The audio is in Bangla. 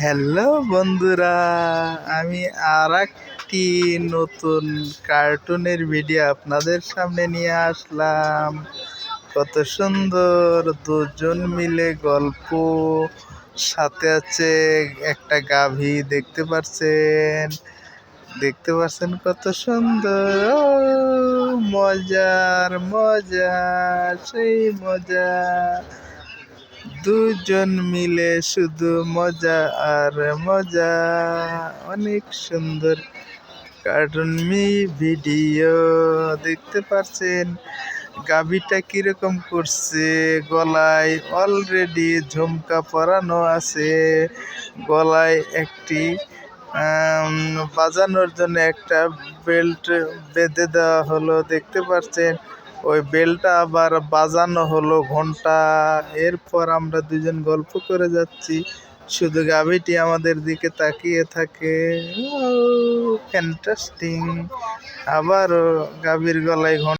হ্যালো বন্ধুরা, আমি আর একটি নতুন কার্টুনের ভিডিও আপনাদের সামনে নিয়ে আসলাম। কত সুন্দর, দুজন মিলে গল্প, সাথে আছে একটা গাভী, দেখতে পারছেন? দেখতে পাচ্ছেন কত সুন্দর? মজার মজা সেই মজা। দুজন মিলে শুধু মজা আর মজা। অনেক সুন্দর কার্টুন মি ভিডিও। দেখতে পাচ্ছেন গাবিটা কীরকম করছে? গলায় অলরেডি ঝুমকা পরানো আছে। গলায় একটি বাজানোর জন্য একটা বেল্ট বেঁধে দেওয়া হলো। দেখতে পাচ্ছেন ওই বেলটা আবার বাজানো হলো ঘণ্টা, এরপর আমরা দুজন গল্প করে যাচ্ছি। শুধু গাভীটি আমাদের দিকে তাকিয়ে থাকে। ফ্যান্টাস্টিং আবারও গাভীর গলায় ঘণ্টা